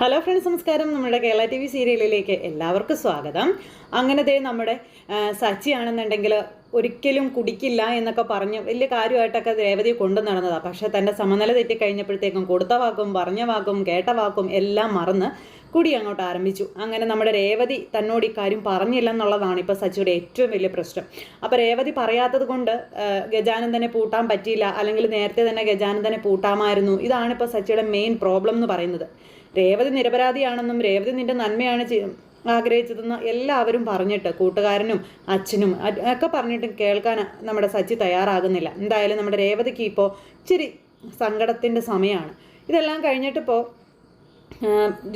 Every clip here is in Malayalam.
ഹലോ ഫ്രണ്ട്സ് നമസ്കാരം. നമ്മുടെ കേരള ടി വി സീരിയലിലേക്ക് എല്ലാവർക്കും സ്വാഗതം. അങ്ങനെ ദേ നമ്മുടെ സച്ചി ആണെന്നുണ്ടെങ്കിൽ ഒരിക്കലും കുടിക്കില്ല എന്നൊക്കെ പറഞ്ഞ് വലിയ കാര്യമായിട്ടൊക്കെ രേവതി കൊണ്ടു നടന്നതാണ് പക്ഷേ തന്റെ സമനില തെറ്റിക്കഴിഞ്ഞപ്പോഴത്തേക്കും കൊടുത്ത വാക്കും പറഞ്ഞ വാക്കും കേട്ട വാക്കും എല്ലാം മറന്ന് കുടി അങ്ങോട്ട് ആരംഭിച്ചു. അങ്ങനെ നമ്മുടെ രേവതി തന്നോട് ഇക്കാര്യം പറഞ്ഞില്ലെന്നുള്ളതാണ് ഇപ്പോൾ സച്ചിയുടെ ഏറ്റവും വലിയ പ്രശ്നം. അപ്പോൾ രേവതി പറയാത്തത് കൊണ്ട് ഗജാനന്ദനെ പൂട്ടാൻ പറ്റിയില്ല. അല്ലെങ്കിൽ നേരത്തെ തന്നെ ഗജാനന്ദനെ പൂട്ടാമായിരുന്നു. ഇതാണ് ഇപ്പോൾ സച്ചിയുടെ മെയിൻ പ്രോബ്ലം എന്ന് പറയുന്നത്. രേവതി നിരപരാധിയാണെന്നും രേവതി നിന്റെ നന്മയാണ് ആഗ്രഹിച്ചതെന്ന് എല്ലാവരും പറഞ്ഞിട്ട് കൂട്ടുകാരനും അച്ഛനും ഒക്കെ പറഞ്ഞിട്ട് കേൾക്കാൻ നമ്മുടെ സച്ചി തയ്യാറാകുന്നില്ല. എന്തായാലും നമ്മുടെ രേവതിക്ക് ഇപ്പോൾ ഇച്ചിരി സങ്കടത്തിന്റെ സമയമാണ്. ഇതെല്ലാം കഴിഞ്ഞിട്ടിപ്പോൾ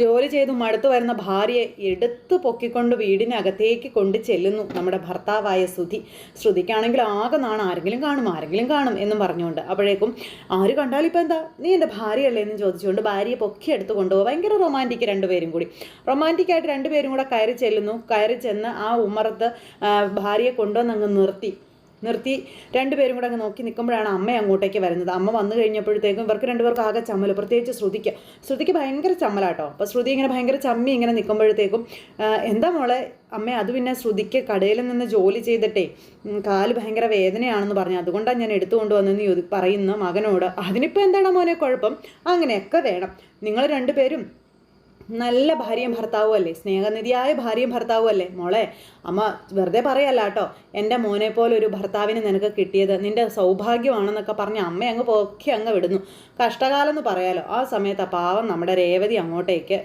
ജോലി ചെയ്ത് മടുത്തു വരുന്ന ഭാര്യയെ എടുത്തു പൊക്കിക്കൊണ്ട് വീടിനകത്തേക്ക് കൊണ്ട് ചെല്ലുന്നു നമ്മുടെ ഭർത്താവായ ശ്രുതി. ശ്രുതിക്കാണെങ്കിൽ ആകെ നാണ് ആരെങ്കിലും കാണും ആരെങ്കിലും കാണും എന്നും പറഞ്ഞുകൊണ്ട്. അപ്പോഴേക്കും ആര് കണ്ടാലും ഇപ്പം എന്താ? നീ എന്റെ ഭാര്യയല്ലേ? എന്ന് ചോദിച്ചുകൊണ്ട് ഭാര്യയെ പൊക്കി എടുത്തു കൊണ്ടുപോകും. ഭയങ്കര റൊമാന്റിക് രണ്ടുപേരും കൂടി. റൊമാന്റിക്കായിട്ട് രണ്ടുപേരും കൂടെ കയറി ചെല്ലുന്നു. കയറി ചെന്ന് ആ ഉമ്മറത്ത് ഭാര്യയെ കൊണ്ടുവന്ന് അങ്ങ് നിർത്തി. നിർത്തി രണ്ടുപേരും കൂടെ അങ്ങ് നോക്കി നിൽക്കുമ്പോഴാണ് അമ്മ അങ്ങോട്ടേക്ക് വരുന്നത്. അമ്മ വന്നു കഴിഞ്ഞപ്പോഴത്തേക്കും ഇവർക്ക് രണ്ടുപേർക്ക് ആകെ ചമ്മൽ പ്രത്യേകിച്ച് ശ്രുതിക്ക്. ശ്രുതിക്ക് ഭയങ്കര ചമ്മലാട്ടോ. അപ്പോൾ ശ്രുതി ഇങ്ങനെ ഭയങ്കര ചമ്മി ഇങ്ങനെ നിൽക്കുമ്പോഴത്തേക്കും എന്താ മോളെ? അമ്മ അത് പിന്നെ ശ്രുതിക്ക് കടയിൽ നിന്ന് ജോലി ചെയ്തിട്ടേ കാൽ ഭയങ്കര വേദനയാണെന്ന് പറഞ്ഞു. അതുകൊണ്ടാണ് ഞാൻ എടുത്തുകൊണ്ട് വന്നെന്ന് ചോദി പറയുന്ന മകനോട്. അതിനിപ്പോൾ എന്താണ് മോനെ കുഴപ്പം? അങ്ങനെയൊക്കെ വേണം. നിങ്ങൾ രണ്ടുപേരും നല്ല ഭാര്യയും ഭർത്താവും അല്ലേ സ്നേഹനിധിയായ ഭാര്യയും ഭർത്താവും അല്ലേ മോളെ അമ്മ വെറുതെ പറയല്ല കേട്ടോ. എന്റെ മോനെ പോലെ ഒരു ഭർത്താവിന് നിനക്ക് കിട്ടിയത് നിന്റെ സൗഭാഗ്യമാണെന്നൊക്കെ പറഞ്ഞ് അമ്മ അങ്ങ് പൊക്കി അങ്ങ് വിടുന്നു. കഷ്ടകാലം എന്ന് പറയാലോ ആ സമയത്ത് പാവം നമ്മുടെ രേവതി അങ്ങോട്ടേക്ക്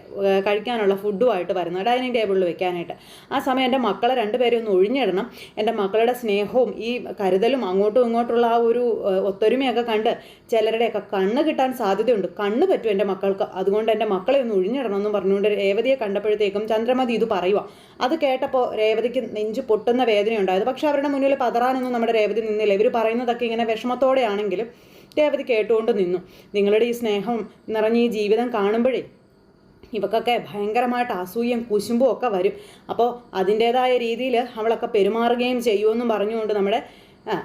കഴിക്കാനുള്ള ഫുഡുമായിട്ട് വരുന്നു ഡൈനിങ് ടേബിളിൽ വെക്കാനായിട്ട്. ആ സമയം എന്റെ മക്കളെ രണ്ടുപേരും ഒന്ന് ഒഴിഞ്ഞിടണം. എന്റെ മക്കളുടെ സ്നേഹവും ഈ കരുതലും അങ്ങോട്ടും ഇങ്ങോട്ടുള്ള ആ ഒരു ഒത്തൊരുമയൊക്കെ കണ്ട് ചിലരുടെയൊക്കെ കണ്ണ് കിട്ടാൻ സാധ്യതയുണ്ട്. കണ്ണ് പറ്റും എന്റെ മക്കൾക്ക്. അതുകൊണ്ട് എന്റെ മക്കളെ ഒന്ന് ഒഴിഞ്ഞിടണം എന്ന് പറഞ്ഞുകൊണ്ട് രേവതിയെ കണ്ടപ്പോഴത്തേക്കും ചന്ദ്രമതി ഇത് പറയുക അത് കേട്ടപ്പോൾ രേവതിക്ക് നെഞ്ച് പൊട്ടുന്ന വേദനയുണ്ടായത്. പക്ഷെ അവരുടെ മുന്നിൽ പതറാനൊന്നും നമ്മുടെ രേവതി നിന്നില്ല. ഇവർ പറയുന്നതൊക്കെ ഇങ്ങനെ വിഷമത്തോടെയാണെങ്കിലും രേവതി കേട്ടുകൊണ്ട് നിന്നു. നിങ്ങളുടെ ഈ സ്നേഹം നിറഞ്ഞ ഈ ജീവിതം കാണുമ്പോഴേ ഇവക്കൊക്കെ ഭയങ്കരമായിട്ട് അസൂയം കുശുമ്പും ഒക്കെ വരും. അപ്പോൾ അതിന്റേതായ രീതിയിൽ അവളൊക്കെ പെരുമാറുകയും ചെയ്യുമെന്നും പറഞ്ഞുകൊണ്ട് നമ്മുടെ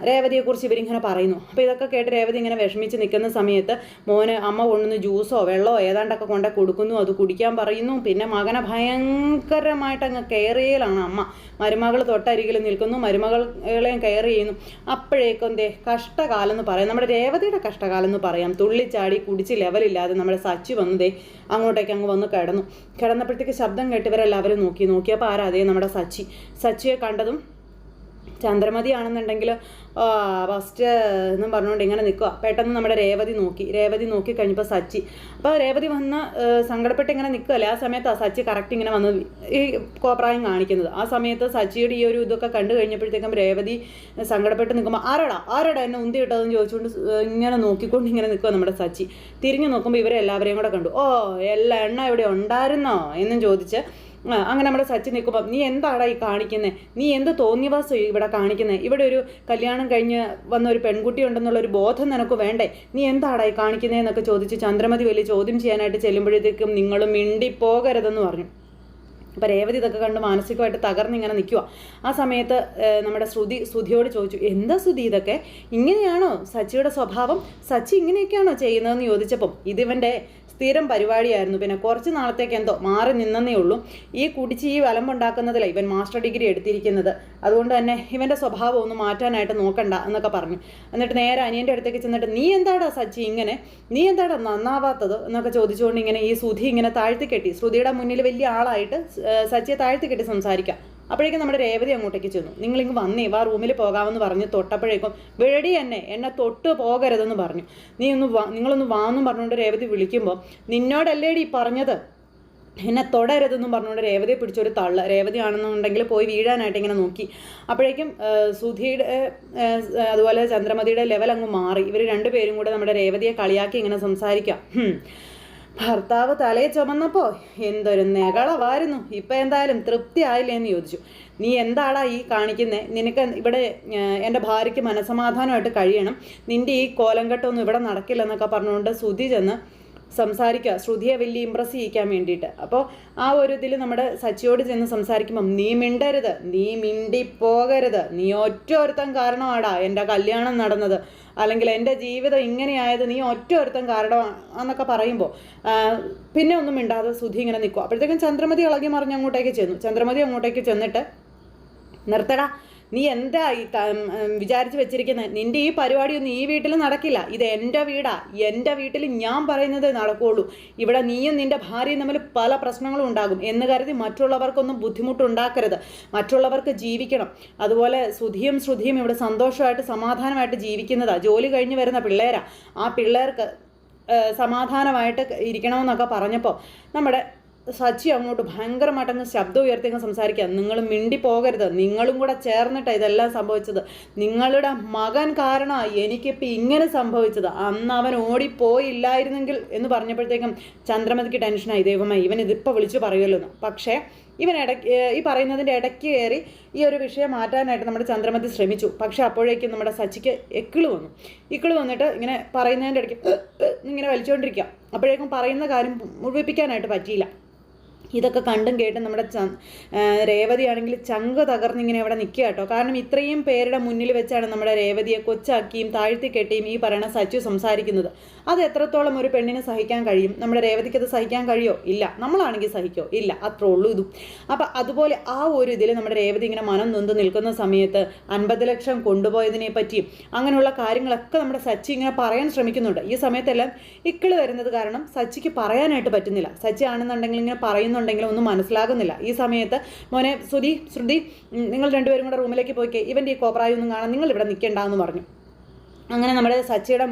രേവതിയെക്കുറിച്ച് ഇവരിങ്ങനെ പറയുന്നു. അപ്പോൾ ഇതൊക്കെ കേട്ട് രേവതി ഇങ്ങനെ വിഷമിച്ച് നിൽക്കുന്ന സമയത്ത് മോന് അമ്മ കൊണ്ടുവന്ന് ജ്യൂസോ വെള്ളമോ ഏതാണ്ടൊക്കെ കൊണ്ട് കൊടുക്കുന്നു അത് കുടിക്കാൻ പറയുന്നു. പിന്നെ മകനെ ഭയങ്കരമായിട്ട് അങ്ങ് കെയർ ചെയ്യലാണ് അമ്മ. മരുമകൾ തൊട്ടരികിൽ നിൽക്കുന്നു മരുമകളെയും കെയർ ചെയ്യുന്നു. അപ്പോഴേക്കും എന്തേ കഷ്ടകാലം എന്ന് പറയാം. നമ്മുടെ രേവതിയുടെ കഷ്ടകാലം എന്ന് പറയാം. തുള്ളിച്ചാടി കുടിച്ച് ലെവലില്ലാതെ നമ്മുടെ സച്ചി വന്നതേ അങ്ങോട്ടേക്ക് അങ്ങ് വന്ന് കിടന്നു. കിടന്നപ്പോഴത്തേക്ക് ശബ്ദം കേട്ടിവരെല്ലാവരും നോക്കി. നോക്കിയപ്പോൾ ആരാ നമ്മുടെ സച്ചി? സച്ചിയെ കണ്ടതും ചന്ദ്രമതി ആണെന്നുണ്ടെങ്കിൽ ഫസ്റ്റ് എന്നും പറഞ്ഞുകൊണ്ട് ഇങ്ങനെ നിൽക്കുക. പെട്ടെന്ന് നമ്മുടെ രേവതി നോക്കി. രേവതി നോക്കി കഴിഞ്ഞപ്പോൾ സച്ചി. അപ്പോൾ രേവതി വന്ന് സങ്കടപ്പെട്ട് ഇങ്ങനെ നിൽക്കുകയല്ലേ? ആ സമയത്ത് ആ സച്ചി കറക്റ്റ് ഇങ്ങനെ വന്ന് ഈ കോപ്രായം കാണിക്കുന്നത്. ആ സമയത്ത് സച്ചിയുടെ ഈ ഒരു ഇതൊക്കെ കണ്ടു കഴിഞ്ഞപ്പോഴത്തേക്കും രേവതി സങ്കടപ്പെട്ട് നിൽക്കുമ്പോൾ ആരടാ? ആരടാ എന്നെ ഉന്തി ഇട്ടതെന്ന് ചോദിച്ചുകൊണ്ട് ഇങ്ങനെ നോക്കിക്കൊണ്ട് ഇങ്ങനെ നിൽക്കുക നമ്മുടെ സച്ചി. തിരിഞ്ഞു നോക്കുമ്പോൾ ഇവരെല്ലാവരെയും കൂടെ കണ്ടു. ഓ എല്ലാ എണ്ണ ഇവിടെ ഉണ്ടായിരുന്നോ? എന്നും ചോദിച്ച് അങ്ങനെ നമ്മുടെ സച്ചിൻ നിൽക്കുമ്പോൾ നീ എന്താടാ ഈ കാണിക്കുന്നത് നീ എന്ത് തോന്നിയവാസം ഇവിടെ കാണിക്കുന്നത് ഇവിടെ ഒരു കല്യാണം കഴിഞ്ഞ് വന്ന ഒരു പെൺകുട്ടി ഉണ്ടെന്നുള്ളൊരു ബോധം നിനക്ക് വേണ്ടേ? നീ എന്താടാ ഈ കാണിക്കുന്നതെന്നൊക്കെ ചോദിച്ച് ചന്ദ്രമതി വലിയ ചോദ്യം ചെയ്യാനായിട്ട് ചെല്ലുമ്പോഴത്തേക്കും നിങ്ങൾ മിണ്ടിപ്പോകരുതെന്ന് പറഞ്ഞു. അപ്പോൾ രേവതി ഇതൊക്കെ കണ്ട് മാനസികമായിട്ട് തകർന്നിങ്ങനെ നിൽക്കുക ആ സമയത്ത് നമ്മുടെ ശ്രുതി ശ്രുതിയോട് ചോദിച്ചു എന്താ ശ്രുതി ഇതൊക്കെ? ഇങ്ങനെയാണോ സച്ചിയുടെ സ്വഭാവം? സച്ചി ഇങ്ങനെയൊക്കെയാണോ ചെയ്യുന്നതെന്ന് ചോദിച്ചപ്പം ഇതിവന്റെ സ്ഥിരം പരിപാടിയായിരുന്നു. പിന്നെ കുറച്ച് നാളത്തേക്ക് എന്തോ മാറി നിന്നേ ഉള്ളൂ. ഈ കുടിച്ച് ഈ വലമ്പുണ്ടാക്കുന്നതിലാണ് ഇവൻ മാസ്റ്റർ ഡിഗ്രി എടുത്തിരിക്കുന്നത്. അതുകൊണ്ട് തന്നെ ഇവന്റെ സ്വഭാവം ഒന്ന് മാറ്റാനായിട്ട് നോക്കണ്ട എന്നൊക്കെ പറഞ്ഞു. എന്നിട്ട് നേരെ അനിയന്റെ അടുത്തേക്ക് ചെന്നിട്ട് നീ എന്താടാ സച്ചി ഇങ്ങനെ? നീ എന്താടാ നന്നാവാത്തത്? എന്നൊക്കെ ചോദിച്ചുകൊണ്ട് ഇങ്ങനെ ഈ ശ്രുതി ഇങ്ങനെ താഴ്ത്തിക്കെട്ടി ശ്രുതിയുടെ മുന്നിൽ വലിയ ആളായിട്ട് സച്ചിയെ താഴ്ത്തിക്കെട്ടി സംസാരിക്കാം. അപ്പോഴേക്കും നമ്മുടെ രേവതി അങ്ങോട്ടേക്ക് ചെന്നു. നിങ്ങളിങ്ങ് വന്നേ വാ റൂമിൽ പോകാമെന്ന് പറഞ്ഞ് തൊട്ടപ്പോഴേക്കും വെടി എന്നെ എന്നെ തൊട്ട് പോകരുതെന്ന് പറഞ്ഞു. നീ ഒന്ന് വാ നിങ്ങളൊന്ന് വാന്നും പറഞ്ഞുകൊണ്ട് രേവതി വിളിക്കുമ്പോൾ നിന്നോടല്ലേടി പറഞ്ഞത്? എന്നെ തൊടരുതെന്നും പറഞ്ഞുകൊണ്ട് രേവതിയെ പിടിച്ചൊരു തള്ള. രേവതി ആണെന്നുണ്ടെങ്കിൽ പോയി വീഴാനായിട്ട് ഇങ്ങനെ നോക്കി. അപ്പോഴേക്കും സുധീയുടെ അതുപോലെ ചന്ദ്രമതിയുടെ ലെവൽ അങ്ങ് മാറി. ഇവർ രണ്ടുപേരും കൂടെ നമ്മുടെ രേവതിയെ കളിയാക്കി ഇങ്ങനെ സംസാരിക്കാം. ഭർത്താവ് തലയെ ചുമന്നപ്പോൾ എന്തൊരു നെകളവായിരുന്നു. ഇപ്പം എന്തായാലും തൃപ്തി ആയില്ലേ എന്ന് ചോദിച്ചു. നീ എന്താടാ ഈ കാണിക്കുന്നത് നിനക്ക് ഇവിടെ എന്റെ ഭാര്യയ്ക്ക് മനസമാധാനമായിട്ട് കഴിയണം. നിന്റെ ഈ കോലംകെട്ടൊന്നും ഇവിടെ നടക്കില്ലെന്നൊക്കെ പറഞ്ഞുകൊണ്ട് സുധി ചെന്ന് സംസാരിക്കുക. ശ്രുതിയെ വലിയ ഇമ്പ്രസ് ചെയ്യിക്കാൻ വേണ്ടിയിട്ട്. അപ്പോൾ ആ ഒരു ഇതിൽ നമ്മുടെ സച്ചിയോട് ചെന്ന് സംസാരിക്കുമ്പം നീ മിണ്ടരുത്. നീ മിണ്ടി പോകരുത് നീ ഒറ്റ കാരണമാടാ എന്റെ കല്യാണം നടന്നത്. അല്ലെങ്കിൽ എന്റെ ജീവിതം ഇങ്ങനെയായത് നീ ഒറ്റ ഒരുത്തൻ കാരണം എന്നൊക്കെ പറയുമ്പോൾ പിന്നെ ഒന്നും മിണ്ടാതെ സുധി ഇങ്ങനെ നിൽക്കും. അപ്പോഴത്തേക്കും ചന്ദ്രമതി ഇളകി മറിഞ്ഞ് അങ്ങോട്ടേക്ക് ചെന്നു. ചന്ദ്രമതി അങ്ങോട്ടേക്ക് ചെന്നിട്ട് നിർത്തടാ. നീ എന്താ ഈ വിചാരിച്ചു വെച്ചിരിക്കുന്നത് നിന്റെ ഈ പരിപാടി ഒന്നും ഈ വീട്ടിൽ നടക്കില്ല. ഇത് എന്റെ വീടാ. എന്റെ വീട്ടിൽ ഞാൻ പറയുന്നത് നടക്കുകയുള്ളൂ ഇവിടെ നീയും നിന്റെ ഭാര്യയും തമ്മിൽ പല പ്രശ്നങ്ങളും ഉണ്ടാകും. എന്ന് കരുതി മറ്റുള്ളവർക്കൊന്നും ബുദ്ധിമുട്ടുണ്ടാക്കരുത്. മറ്റുള്ളവർക്ക് ജീവിക്കണം. അതുപോലെ ശ്രുതിയും ശ്രുതിയും ഇവിടെ സന്തോഷമായിട്ട് സമാധാനമായിട്ട് ജീവിക്കുന്നതാ. ജോലി കഴിഞ്ഞ് വരുന്ന പിള്ളേരാ. ആ പിള്ളേർക്ക് സമാധാനമായിട്ട് ഇരിക്കണമെന്നൊക്കെ പറഞ്ഞപ്പോൾ നമ്മുടെ സച്ചി അങ്ങോട്ട് ഭയങ്കരമായിട്ടങ്ങ് ശബ്ദം ഉയർത്തി അങ്ങ് സംസാരിക്കുക. നിങ്ങൾ മിണ്ടി പോകരുത് നിങ്ങളും കൂടെ ചേർന്നിട്ടാണ് ഇതെല്ലാം സംഭവിച്ചത്. നിങ്ങളുടെ മകൻ കാരണമാണ് എനിക്കിപ്പോൾ ഇങ്ങനെ സംഭവിച്ചത്. അന്ന് അവൻ ഓടിപ്പോയില്ലായിരുന്നെങ്കിൽ എന്ന് പറഞ്ഞപ്പോഴത്തേക്കും ചന്ദ്രമതിക്ക് ടെൻഷനായി. ദൈവമേ ഇവൻ ഇതിപ്പോൾ വിളിച്ചു പറയുമല്ലോ പക്ഷേ ഇവൻ ഇടയ്ക്ക് ഈ പറയുന്നതിന്റെ ഇടയ്ക്ക് കയറി ഈ ഒരു വിഷയം മാറ്റാനായിട്ട് നമ്മുടെ ചന്ദ്രമതി ശ്രമിച്ചു. പക്ഷേ അപ്പോഴേക്കും നമ്മുടെ സച്ചിക്ക് എക്കിൾ വന്നു. ഇക്കിൾ വന്നിട്ട് ഇങ്ങനെ പറയുന്നതിന്റെ ഇടയ്ക്ക് ഇങ്ങനെ വലിച്ചുകൊണ്ടിരിക്കുക അപ്പോഴേക്കും പറയുന്ന കാര്യം മുഴുവിപ്പിക്കാനായിട്ട് പറ്റിയില്ല. ഇതൊക്കെ കണ്ടും കേട്ടും നമ്മുടെ ച രേവതിയാണെങ്കിൽ ചങ്ക് തകർന്നിങ്ങനെ അവിടെ നിൽക്കുക കേട്ടോ. കാരണം ഇത്രയും പേരുടെ മുന്നിൽ വെച്ചാണ് നമ്മുടെ രേവതിയെ കൊച്ചാക്കിയും താഴ്ത്തി കെട്ടിയും ഈ പറയുന്ന സച്ചു സംസാരിക്കുന്നത്. അത് എത്രത്തോളം ഒരു പെണ്ണിന് സഹിക്കാൻ കഴിയും? നമ്മുടെ രേവതിക്ക് അത് സഹിക്കാൻ കഴിയോ? ഇല്ല. നമ്മളാണെങ്കിൽ സഹിക്കോ? ഇല്ല. അത്രേ ഉള്ളൂ ഇതും. അപ്പം അതുപോലെ ആ ഒരു ഇതിൽ നമ്മുടെ രേവതി ഇങ്ങനെ മനം നൊന്ത് നിൽക്കുന്ന സമയത്ത് അൻപത് ലക്ഷം കൊണ്ടുപോയതിനെ പറ്റിയും അങ്ങനെയുള്ള കാര്യങ്ങളൊക്കെ നമ്മുടെ സച്ചി ഇങ്ങനെ പറയാൻ ശ്രമിക്കുന്നുണ്ട്. ഈ സമയത്തെല്ലാം ഇക്കിൾ വരുന്നത് കാരണം സച്ചിക്ക് പറയാനായിട്ട് പറ്റുന്നില്ല. സച്ചി ആണെന്നുണ്ടെങ്കിൽ ഇങ്ങനെ പറയുന്നുണ്ടെങ്കിലും ഒന്നും മനസ്സിലാകുന്നില്ല. ഈ സമയത്ത് മോനെ ശ്രുതി ശ്രുതി നിങ്ങൾ രണ്ടുപേരും കൂടെ റൂമിലേക്ക് പോയിക്കേ. ഇവന്റെ ഈ കോപ്രായൊന്നും കാണാൻ നിങ്ങൾ ഇവിടെ നിൽക്കേണ്ടെന്ന് പറഞ്ഞു. അങ്ങനെ നമ്മുടെ സച്ചിയുടെ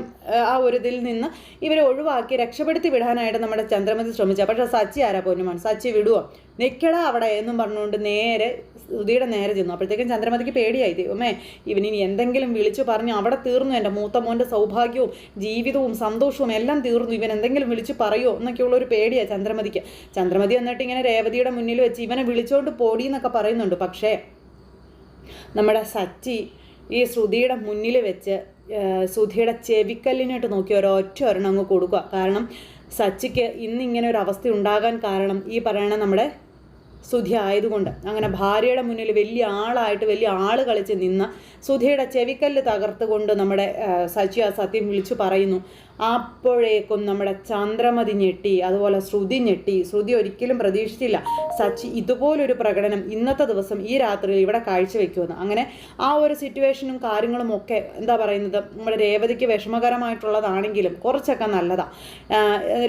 ആ ഒരു ഇതിൽ നിന്ന് ഇവരെ ഒഴിവാക്കി രക്ഷപ്പെടുത്തി വിടാനായിട്ട് നമ്മുടെ ചന്ദ്രമതി ശ്രമിച്ച. പക്ഷേ സച്ചി ആരാ പൊന്നുമാണ് സച്ചി വിടുവോ? നിൽക്കടാ അവിടെ എന്നും പറഞ്ഞുകൊണ്ട് നേരെ സുധിയുടെ നേരെ ചെന്നു. അപ്പോഴത്തേക്കും ചന്ദ്രമതിക്ക് പേടിയായി. ദൈവമേ ഇവനിനി എന്തെങ്കിലും വിളിച്ചു പറഞ്ഞു അവിടെ തീർന്നു. എന്റെ മൂത്ത മോന്റെ സൗഭാഗ്യവും ജീവിതവും സന്തോഷവും എല്ലാം തീർന്നു. ഇവൻ എന്തെങ്കിലും വിളിച്ചു പറയുമോ എന്നൊക്കെയുള്ള ഒരു പേടിയാണ് ചന്ദ്രമതിക്ക്. ചന്ദ്രമതി എന്നിട്ട് ഇങ്ങനെ രേവതിയുടെ മുന്നിൽ വെച്ച് ഇവനെ വിളിച്ചുകൊണ്ട് പോടി എന്നൊക്കെ പറയുന്നുണ്ട്. പക്ഷേ നമ്മുടെ സച്ചി ഈ ശ്രുതിയുടെ മുന്നിൽ വെച്ച് സുധിയുടെ ചെവിക്കല്ലിനായിട്ട് നോക്കി ഒരൊറ്റ ഒരെണ്ണം അങ്ങ് കൊടുക്കുക. കാരണം സച്ചിക്ക് ഇന്നിങ്ങനെ ഒരു അവസ്ഥ ഉണ്ടാകാൻ കാരണം ഈ പറയണ നമ്മുടെ സുധി ആയതുകൊണ്ട്. അങ്ങനെ ഭാര്യയുടെ മുന്നിൽ വലിയ ആളായിട്ട് വലിയ ആൾ കളിച്ച് നിന്ന സുധിയുടെ ചെവിക്കല്ല് തകർത്തുകൊണ്ട് നമ്മുടെ സച്ചി ആ സത്യം വിളിച്ചു പറയുന്നു. അപ്പോഴേക്കും നമ്മുടെ ചന്ദ്രമതി ഞെട്ടി അതുപോലെ ശ്രുതി ഞെട്ടി. ശ്രുതി ഒരിക്കലും പ്രതീക്ഷിച്ചില്ല. സച്ചി ഇതുപോലൊരു പ്രകടനം ഇന്നത്തെ ദിവസം ഈ രാത്രിയിൽ ഇവിടെ കാഴ്ചവെക്കുമെന്ന്. അങ്ങനെ ആ ഒരു സിറ്റുവേഷനും കാര്യങ്ങളും ഒക്കെ എന്താ പറയുന്നത് നമ്മുടെ രേവതിക്ക് വിഷമകരമായിട്ടുള്ളതാണെങ്കിലും കുറച്ചൊക്കെ നല്ലതാണ്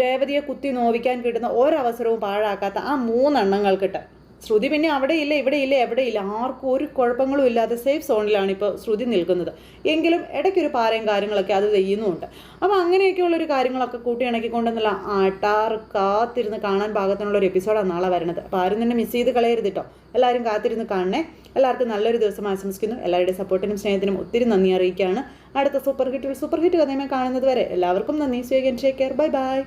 രേവതിയെ കുത്തി നോവിക്കാൻ കിട്ടുന്ന ഒരവസരവും പാഴാക്കാത്ത ആ മൂന്നെണ്ണങ്ങൾക്കിട്ട് ശ്രുതി പിന്നെ അവിടെ ഇല്ല ഇവിടെ ഇല്ല എവിടെ ഇല്ല. ആർക്കും ഒരു കുഴപ്പങ്ങളും ഇല്ലാതെ സേഫ് സോണിലാണ് ഇപ്പോൾ ശ്രുതി നിൽക്കുന്നത്. എങ്കിലും ഇടയ്ക്കൊരു പാരയും കാര്യങ്ങളൊക്കെ അത് ചെയ്യുന്നുമുണ്ട് അപ്പോൾ അങ്ങനെയൊക്കെയുള്ളൊരു കാര്യങ്ങളൊക്കെ കൂട്ടി ഇണക്കിക്കൊണ്ടെന്നുള്ള ആട്ടാർ കാത്തിരുന്ന് കാണാൻ പാകത്തിനുള്ള ഒരു എപ്പിസോഡാണ് നാളെ വരുന്നത് അപ്പോൾ ആരും തന്നെ മിസ് ചെയ്ത് കളയരുത് കേട്ടോ എല്ലാവരും കാത്തിരുന്ന് കാണണേ. എല്ലാവർക്കും നല്ലൊരു ദിവസം ആശംസിക്കുന്നു. എല്ലാവരുടെയും സപ്പോർട്ടിനും സ്നേഹത്തിനും ഒത്തിരി നന്ദി അറിയിക്കുകയാണ് അടുത്ത സൂപ്പർ ഹിറ്റ് സൂപ്പർ ഹിറ്റ് കഥയുമായി കാണുന്നത് വരെ എല്ലാവർക്കും നന്ദി. സ്വീകരിച്ചേക്കർ ബൈ ബൈ